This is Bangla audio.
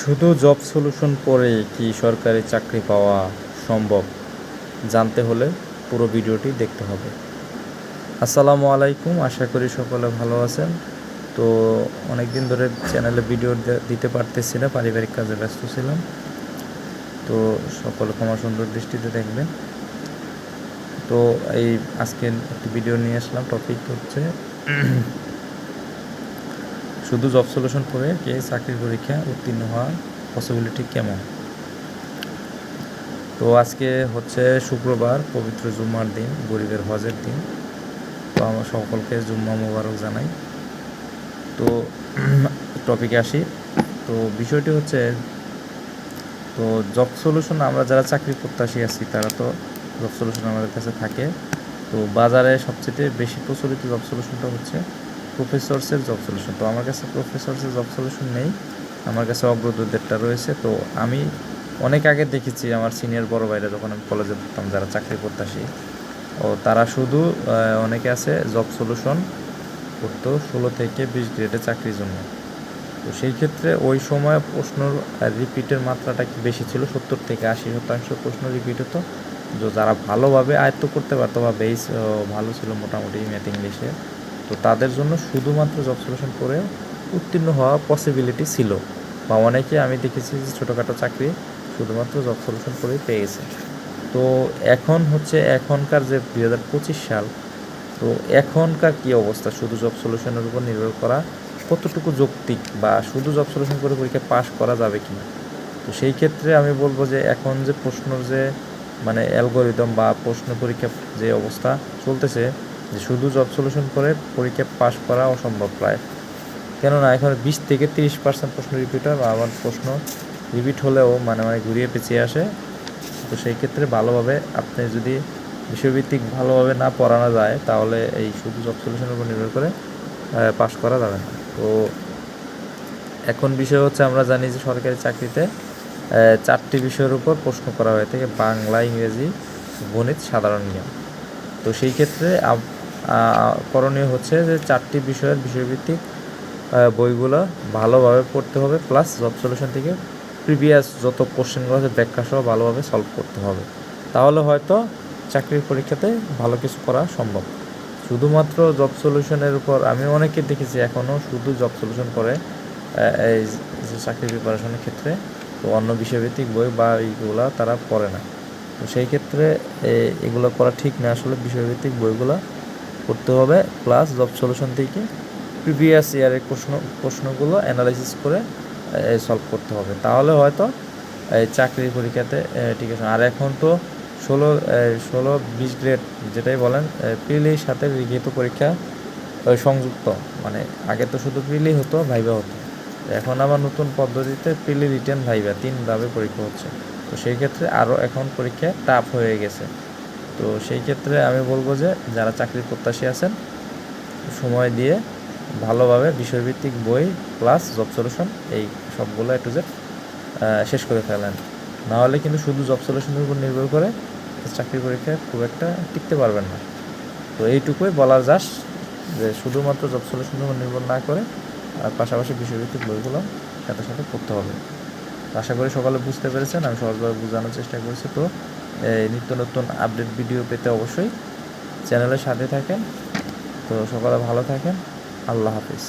শুধু জব সলিউশন পড়ে কি সরকারি চাকরি পাওয়া সম্ভব? জানতে হলে পুরো ভিডিওটি দেখতে হবে। আসসালামু আলাইকুম, আশা করি সকলে ভালো আছেন। তো অনেক দিন ধরে চ্যানেলে ভিডিও দিতে পারতেছি না, পারিবারিক কাজে ব্যস্ত ছিলাম। তো সকলে ক্ষমা সুন্দর দৃষ্টিতে দেখবেন। তো এই আজকে একটি ভিডিও নিয়ে আসলাম টপিক হচ্ছে শুধু জব সলিউশন পড়ে কে চাকরির পরীক্ষা উত্তীর্ণ হওয়ার পসিবিলিটি কেমন? তো আজকে হচ্ছে শুক্রবার, পবিত্র জুম্মার দিন, গরিবের হজের দিন। তো আমার সকলকে জুম্মা মোবারক জানাই। তো টপিকে আসি। তো বিষয়টি হচ্ছে, তো জব সলিউশন আমরা যারা চাকরি প্রত্যাশী আছি, তারা তো জব সলিউশন আমাদের কাছে থাকে। তো বাজারে সবচেয়ে বেশি প্রচলিত জব সলিউশনটা হচ্ছে প্রফেসরসের জব সলিউশন তো আমার কাছে প্রফেসরসের জব সলিউশন নেই। আমার কাছে অগ্রদূতদেরটা রয়েছে। তো আমি অনেক আগে দেখেছি আমার সিনিয়র বড় ভাইরা যখন আমি কলেজে পড়তাম, যারা চাকরি প্রত্যাশী। ও তারা শুধু অনেকে আছে জব সলিউশন করতো ষোলো থেকে বিশ গ্রেডে চাকরির জন্য। তো সেই ক্ষেত্রে ওই সময় প্রশ্ন রিপিটের মাত্রাটা কি বেশি ছিল, সত্তর থেকে আশি শতাংশ প্রশ্ন রিপিট হতো। যারা ভালোভাবে আয়ত্ত করতে পারতো বা বেস ভালো ছিল মোটামুটি ম্যাথ ইংলিশে তো তাদের জন্য শুধুমাত্র জব সলিউশন করে উত্তীর্ণ হওয়া পসিবিলিটি ছিল। বা অনেকে আমি দেখেছি যে ছোটোখাটো চাকরি শুধুমাত্র জব সলিউশন করেই পেয়েছে তো এখন হচ্ছে এখনকার যে দুই হাজার পঁচিশ সাল, তো এখনকার কি অবস্থা? শুধু জব সলিউশনের উপর নির্ভর করা কতটুকু যৌক্তিক বা শুধু জব সলিউশন করে পরীক্ষা পাশ করা যাবে কি না তো সেই ক্ষেত্রে আমি বলব যে এখন যে প্রশ্নর যে মানে অ্যালগোরিদম বা প্রশ্ন পরীক্ষা যে অবস্থা চলতেছে যে শুধু জব সলিউশন করে পরীক্ষা পাশ করা অসম্ভব প্রায়। কেননা এখন বিশ থেকে তিরিশ পার্সেন্ট প্রশ্ন রিপিট হয় বা আবার প্রশ্ন রিপিট হলেও মানে মানে ঘুরিয়ে পেঁচিয়ে আসে। তো সেই ক্ষেত্রে ভালোভাবে আপনি যদি বিষয়ভিত্তিক ভালোভাবে না পড়ানো যায়, তাহলে এই শুধু জব সলিউশনের উপর নির্ভর করে পাশ করা যাবে না। তো এখন বিষয় হচ্ছে আমরা জানি যে সরকারি চাকরিতে চারটি বিষয়ের উপর প্রশ্ন করা হয়ে। থাকে বাংলা, ইংরেজি, গণিত সাধারণ নিয়ম। তো সেই ক্ষেত্রে করণীয় হচ্ছে যে চারটি বিষয়ের বিষয়ভিত্তিক বইগুলো ভালোভাবে পড়তে হবে প্লাস জব সলিউশন থেকে প্রিভিয়াস যত কোশ্চেনগুলো আছে ব্যাখ্যা সহ ভালোভাবে সলভ করতে হবে। তাহলে হয়তো চাকরির পরীক্ষাতে ভালো কিছু করা সম্ভব। শুধুমাত্র জব সলিউশনের উপর আমি অনেকে দেখেছি এখনও শুধু জব সলিউশন করে এই যে চাকরি প্রিপারেশনের ক্ষেত্রে, তো অন্য বিষয়ভিত্তিক বই বা এইগুলা তারা পড়ে না। তো সেই ক্ষেত্রে এগুলো করা ঠিক না, আসলে বিষয়ভিত্তিক বইগুলো পড়তে হবে প্লাস জব সলিউশন থেকে প্রিভিয়াস ইয়ারের প্রশ্ন, প্রশ্নগুলো অ্যানালাইসিস করে সলভ করতে হবে। তাহলে হয়তো চাকরির পরীক্ষাতে ঠিক আছে। আর এখন তো ষোলো ষোলো, বিশ গ্রেড যেটাই বলেন প্রিলির সাথে লিখিত পরীক্ষা সংযুক্ত। মানে আগে তো শুধু প্রিলি হতো ভাইবা হতো। এখন আবার নতুন পদ্ধতিতে প্রিলি রিটেন ভাইবা তিনভাবে পরীক্ষা হচ্ছে। তো সেই ক্ষেত্রে আরও এখন পরীক্ষা টাফ হয়ে গেছে। তো সেই ক্ষেত্রে আমি বলব যে যারা চাকরির প্রত্যাশী আছেন, সময় দিয়ে ভালোভাবে বিষয়ভিত্তিক বই প্লাস জব সলিউশন এই সবগুলো একটু যে শেষ করে ফেলেন। না হলে কিন্তু শুধু জব সলিউশনের উপর নির্ভর করে চাকরি পরীক্ষায় খুব একটা টিকতে পারবেন না। তো এইটুকুই বলার যাস যে শুধুমাত্র জব সলিউশনের উপর নির্ভর না করে আর পাশাপাশি বিষয়ভিত্তিক বইগুলো সাথে সাথে পড়তে হবে। আশা করি সকালে বুঝতে পেরেছেন, আমি সহজভাবে বোঝানোর চেষ্টা করেছি। তো নিত্য নতুন আপডেট ভিডিও পেতে অবশ্যই চ্যানেলের সাথে থাকেন। তো সকলে ভালো থাকেন। আল্লাহ হাফিজ।